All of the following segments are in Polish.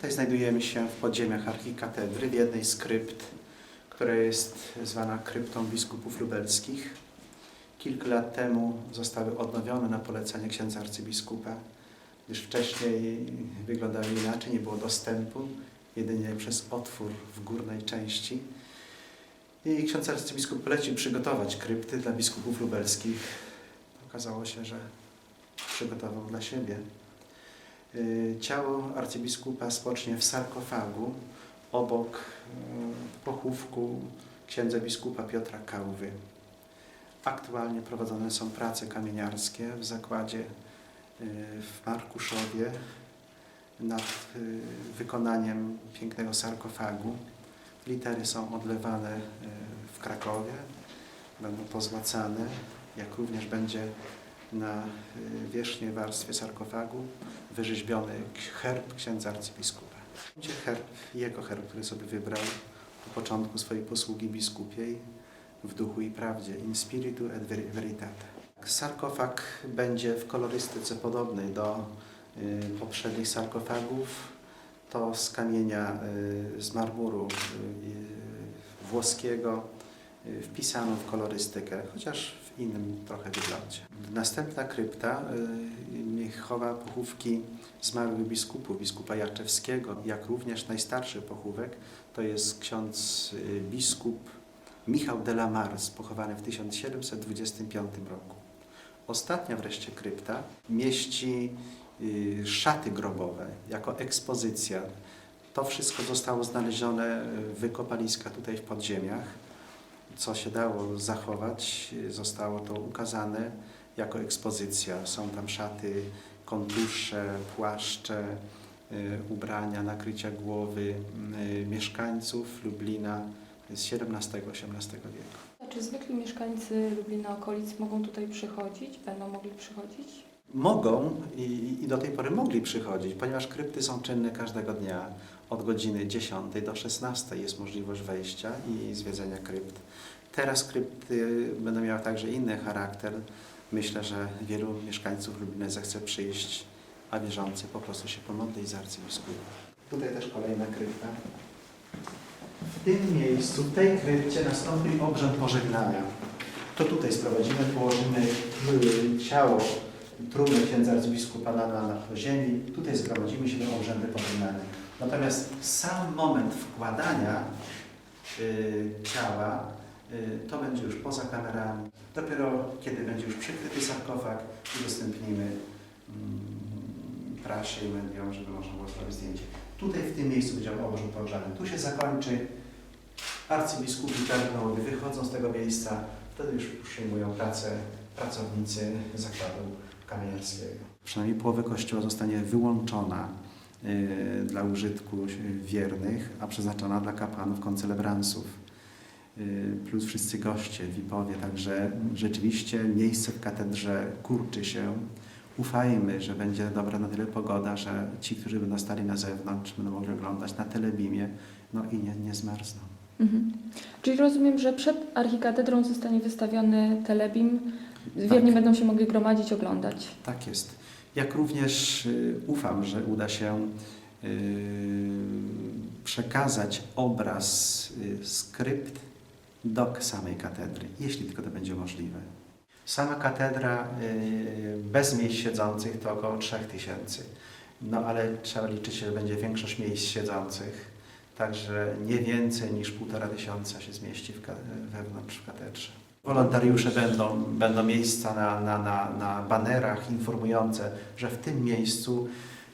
Tutaj znajdujemy się w podziemiach archikatedry, w jednej z krypt, która jest zwana kryptą biskupów lubelskich. Kilka lat temu zostały odnowione na polecenie księdza arcybiskupa, gdyż wcześniej wyglądały inaczej, nie było dostępu, jedynie przez otwór w górnej części. I ksiądz arcybiskup polecił przygotować krypty dla biskupów lubelskich. Okazało się, że przygotował dla siebie. Y, Ciało arcybiskupa spocznie w sarkofagu obok y, pochówku księdza biskupa Piotra Kałwy. Aktualnie prowadzone są prace kamieniarskie w zakładzie y, w Markuszowie nad wykonaniem pięknego sarkofagu. Litery są odlewane w Krakowie, będą pozłacane, jak również będzie na wierzchniej warstwie sarkofagu wyrzeźbiony herb księdza arcybiskupa. Herb, jego herb, który sobie wybrał po początku swojej posługi biskupiej w duchu i prawdzie, in spiritu et ver- veritate. Sarkofag będzie w kolorystyce podobnej do y, poprzednich sarkofagów. To z kamienia, y, z marmuru y, włoskiego, y, wpisano w kolorystykę, chociaż w innym trochę wyglądzie. Następna krypta y, chowa pochówki zmarłych biskupów, biskupa Jaczewskiego, jak również najstarszy pochówek to jest ksiądz y, biskup Michał de la Mars, pochowany w 1725 roku. Ostatnia wreszcie krypta mieści szaty grobowe jako ekspozycja. To wszystko zostało znalezione w wykopaliskach tutaj w podziemiach. Co się dało zachować, zostało to ukazane jako ekspozycja. Są tam szaty, kontusze, płaszcze, y, ubrania, nakrycia głowy y, mieszkańców Lublina z XVII-XVIII wieku. Czy zwykli mieszkańcy Lublina okolic mogą tutaj przychodzić? Będą mogli przychodzić? Mogą i, i do tej pory mogli przychodzić, ponieważ krypty są czynne każdego dnia. Od godziny 10 do 16 jest możliwość wejścia i zwiedzenia krypt. Teraz krypty będą miały także inny charakter. Myślę, że wielu mieszkańców Lublina zechce przyjść, a wierzący po prostu się pomodlić z arcybiskupem. Tutaj też kolejna krypta. W tym miejscu, w tej krypcie nastąpi obrzęd pożegnania. To tutaj sprowadzimy, położymy y, ciało trumny księdza arcybiskupa na, ziemi. Tutaj zgromadzimy się na obrzędy pożegnania. Natomiast sam moment wkładania y, ciała y, to będzie już poza kamerami. Dopiero kiedy będzie już przykryty sarkofag, udostępnimy mm, prasie i mediom, żeby można było zrobić zdjęcie. Tutaj w tym miejscu będzie obrzęd pogrzebany. Tu się zakończy. Arcybiskupi kardynałowie wychodzą z tego miejsca, wtedy już przyjmują pracę pracownicy zakładu kamieniarskiego. Przynajmniej połowa kościoła zostanie wyłączona y, dla użytku wiernych, a przeznaczona dla kapłanów koncelebransów. Y, plus wszyscy goście, wipowie, także rzeczywiście miejsce w katedrze kurczy się. Ufajmy, że będzie dobra na tyle pogoda, że ci, którzy będą stali na zewnątrz, będą mogli oglądać na telebimie, no i nie, nie zmarzną. Mhm. Czyli rozumiem, że przed archikatedrą zostanie wystawiony telebim. Wierni Tak. będą się mogli gromadzić, oglądać. Tak jest. Jak również y, ufam, że uda się y, przekazać obraz y, skrypt do samej katedry, jeśli tylko to będzie możliwe. Sama katedra bez miejsc siedzących to około 3000, no ale trzeba liczyć, że będzie większość miejsc siedzących, także nie więcej niż półtora tysiąca się zmieści wewnątrz w katedrze. Wolontariusze będą, będą miejsca na, na, na, na banerach informujące, że w tym miejscu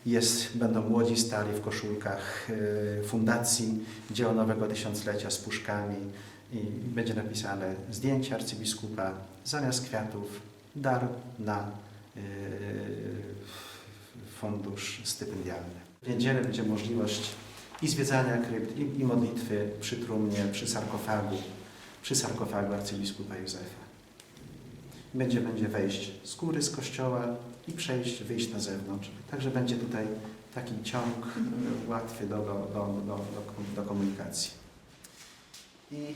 jest, będą młodzi stali w koszulkach y, Fundacji Dzieło Nowego Tysiąclecia z puszkami i będzie napisane zdjęcie arcybiskupa zamiast kwiatów dar na y, fundusz stypendialny. W niedzielę będzie możliwość i zwiedzania krypt, i, i modlitwy przy trumnie, przy sarkofagu, przy sarkofagu arcybiskupa Józefa. Będzie, będzie wejść z góry, z kościoła i przejść, wyjść na zewnątrz. Także będzie tutaj taki ciąg łatwy do, do, do, do, do, komunikacji. I, e,